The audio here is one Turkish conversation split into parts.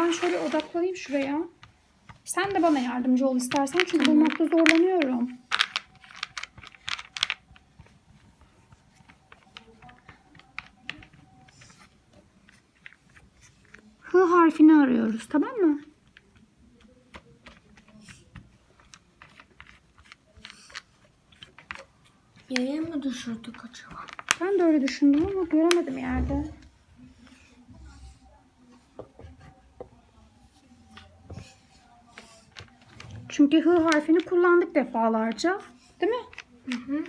ben şöyle odaklanayım şuraya. Sen de bana yardımcı ol istersen çünkü bulmakta zorlanıyorum. H harfini arıyoruz tamam mı? Yere mi düşürdük acaba? Ben de öyle düşündüm ama göremedim yerde. Çünkü H harfini kullandık defalarca. Değil mi? Hı hı.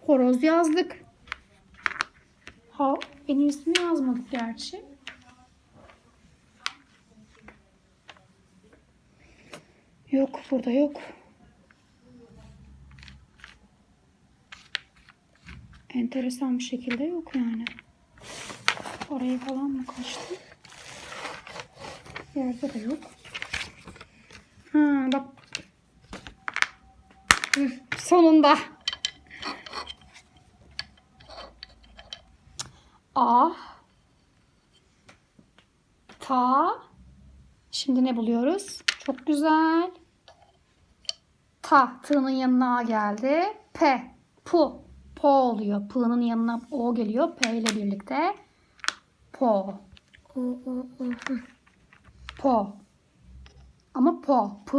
Horoz yazdık. Ha, en iyisini yazmadık gerçi. Yok burada yok. Enteresan bir şekilde yok yani. Orayı falan mı kaçtı? Yerde de yok. Ha bak. Sonunda. A Ta Şimdi ne buluyoruz? Çok güzel. Ta. T'nın yanına A geldi. P. Pu. Po oluyor. P'nın yanına O geliyor. P ile birlikte. Po. O o o. Po. Ama po. P.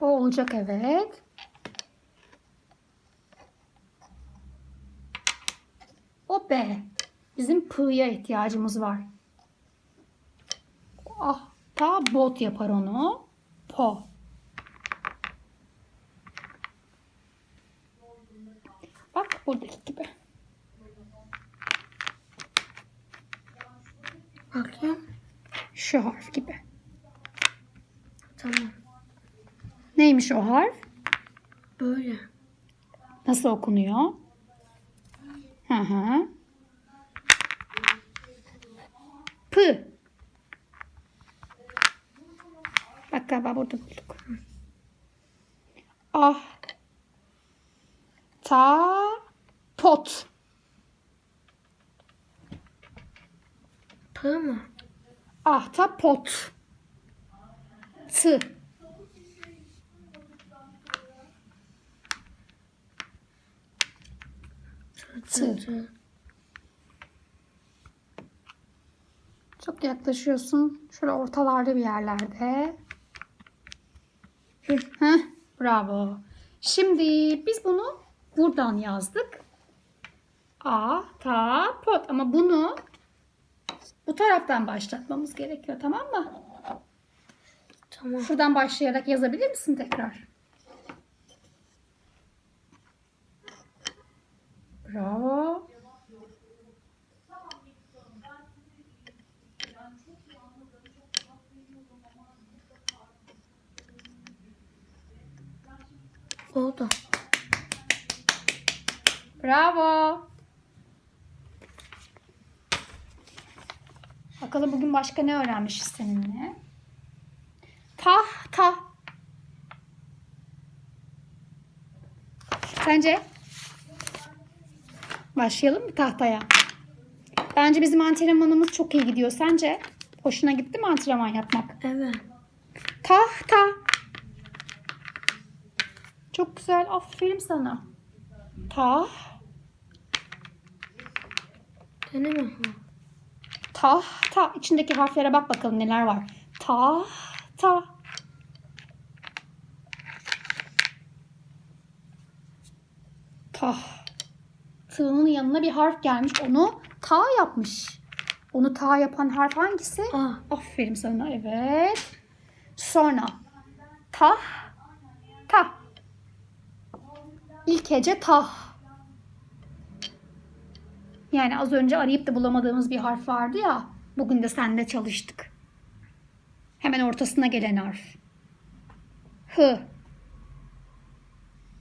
O olacak evet. O B. Bizim P'ya ihtiyacımız var. Ah, ta bot yapar onu. Po. Bak buradaki gibi. Bakayım. Şu harf gibi. Tamam. Neymiş o harf? Böyle. Nasıl okunuyor? Hı hı. P. Bak galiba burada bulduk. Ah. Ta. Pot. P mı? Ah ta pot. T. Tı tı. Çok yaklaşıyorsun. Şöyle ortalarda bir yerlerde. Heh, bravo. Şimdi biz bunu buradan yazdık. A, ta, pot. Ama bunu bu taraftan başlatmamız gerekiyor. Tamam mı? Tamam. Şuradan başlayarak yazabilir misin tekrar? Bravo. Oldu. Bravo. Bakalım bugün başka ne öğrenmişiz seninle? Tahta. Sence? Başlayalım mı tahtaya? Bence bizim antrenmanımız çok iyi gidiyor. Sence? Hoşuna gitti mi antrenman yapmak? Evet. Tahta. Çok güzel. Aferin sana. Tah. Deneme. Hı. Tahta. İçindeki harflere bak bakalım neler var. Tahta. Tah. Tığının yanına bir harf gelmiş. Onu ta yapmış. Onu ta yapan harf hangisi? A. Aferin sana. Evet. Sonra tah. Ta. İlk hece tah. Yani az önce arayıp da bulamadığımız bir harf vardı ya. Bugün de seninle çalıştık. Hemen ortasına gelen harf. Hı.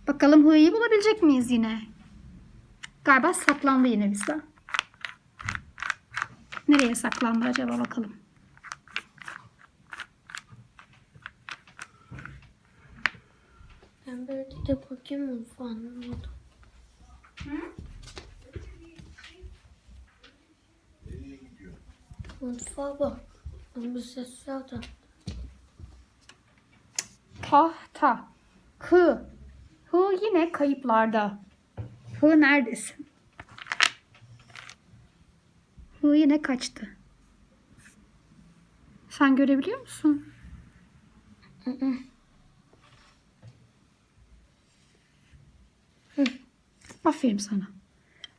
Bakalım hı'yı bulabilecek miyiz yine? Galiba saklandı yine bizden. Nereye saklandı acaba bakalım. Ben böyle de bakayım mutfağına. oldu. Mutfağa bak. Ben bir ses aldım. Tahta. Hı. Hı yine kayıplarda. Hı neredesin? Hı yine kaçtı. Sen görebiliyor musun? Hı hı. Aferin sana.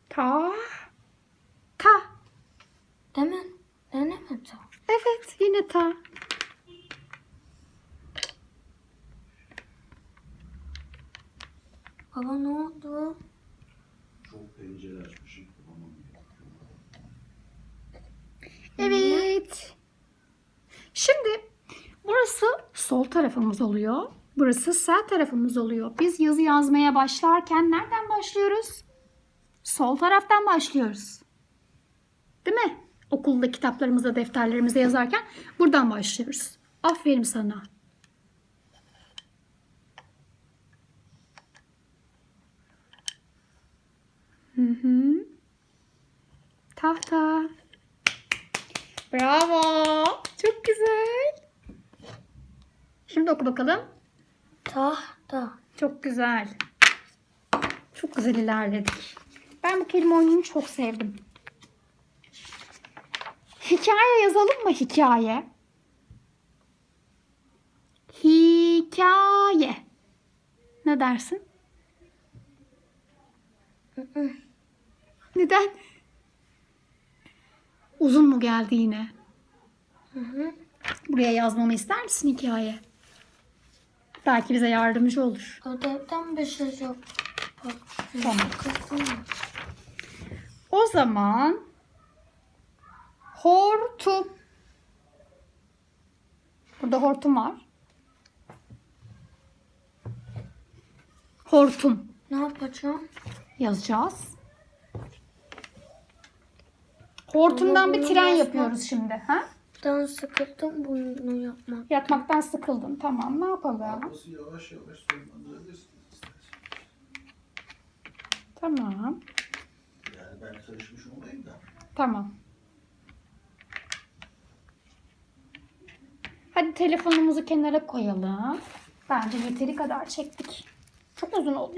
Ta. Ta. Deme. Deneme ta. Evet yine ta. Baba ne oldu? Çok pencere açmışım. Tamam. Evet. Şimdi burası sol tarafımız oluyor. Burası sağ tarafımız oluyor. Biz yazı yazmaya başlarken nereden başlıyoruz? Sol taraftan başlıyoruz. Değil mi? Okulda kitaplarımızda, defterlerimizde yazarken buradan başlıyoruz. Aferin sana. Hı hı. Tahta. Bravo. Çok güzel. Şimdi oku bakalım. Tahta. Çok güzel. Çok güzel ilerledik. Ben bu kelime oyununu çok sevdim. Hikaye yazalım mı hikaye? Hikaye. Ne dersin? Neden? Uzun mu geldi yine? Hı hı. Buraya yazmamı ister misin hikaye? Belki bize yardımcı olur. Ödevden bir şey yok. Tamam. O zaman hortum. Burada hortum var. Hortum Ne yapacağım? yazacağız. Hortumdan bir tren yapıyoruz şimdi. Ha? Ben sıkıldım bunu yapmak. Yatmaktan sıkıldın. Tamam ne yapalım? Yavaş yavaş. Tamam. Yani ben karışmış olmayayım da. Tamam. Hadi telefonumuzu kenara koyalım. Bence yeteri kadar çektik. Çok uzun oluyor.